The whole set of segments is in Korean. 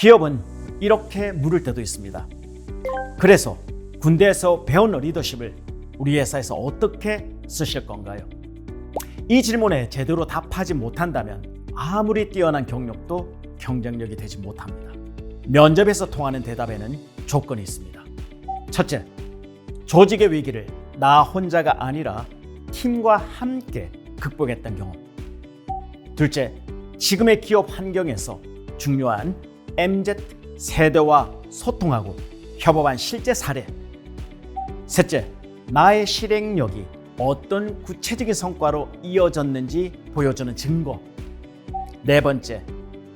기업은 이렇게 물을 때도 있습니다. 그래서 군대에서 배운 리더십을 우리 회사에서 어떻게 쓰실 건가요? 이 질문에 제대로 답하지 못한다면 아무리 뛰어난 경력도 경쟁력이 되지 못합니다. 면접에서 통하는 대답에는 조건이 있습니다. 첫째, 조직의 위기를 나 혼자가 아니라 팀과 함께 극복했던 경험. 둘째, 지금의 기업 환경에서 중요한 MZ 세대와 소통하고 협업한 실제 사례. 셋째, 나의 실행력이 어떤 구체적인 성과로 이어졌는지 보여주는 증거. 네 번째,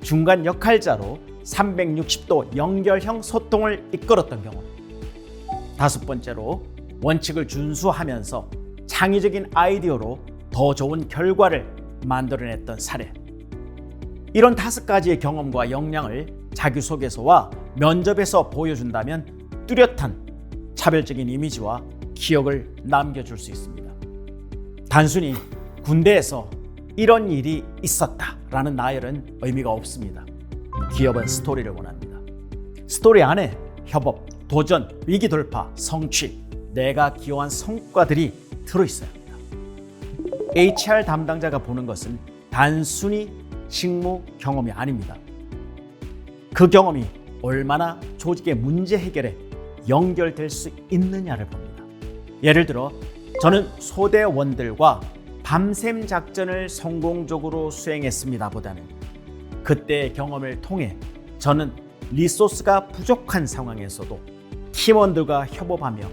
중간 역할자로 360도 연결형 소통을 이끌었던 경험. 다섯 번째로 원칙을 준수하면서 창의적인 아이디어로 더 좋은 결과를 만들어냈던 사례. 이런 다섯 가지의 경험과 역량을 자기소개서와 면접에서 보여준다면 뚜렷한 차별적인 이미지와 기억을 남겨줄 수 있습니다. 단순히 군대에서 이런 일이 있었다라는 나열은 의미가 없습니다. 기업은 스토리를 원합니다. 스토리 안에 협업, 도전, 위기 돌파, 성취, 내가 기여한 성과들이 들어있어야 합니다. HR 담당자가 보는 것은 단순히 직무 경험이 아닙니다. 그 경험이 얼마나 조직의 문제 해결에 연결될 수 있느냐를 봅니다. 예를 들어 저는 소대원들과 밤샘 작전을 성공적으로 수행했습니다 보다는 그때의 경험을 통해 저는 리소스가 부족한 상황에서도 팀원들과 협업하며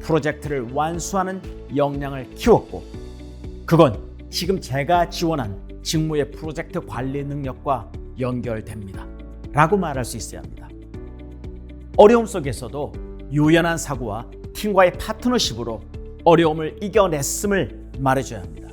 프로젝트를 완수하는 역량을 키웠고 그건 지금 제가 지원한 직무의 프로젝트 관리 능력과 연결됩니다. 라고 말할 수 있어야 합니다. 어려움 속에서도 유연한 사고와 팀과의 파트너십으로 어려움을 이겨냈음을 말해줘야 합니다.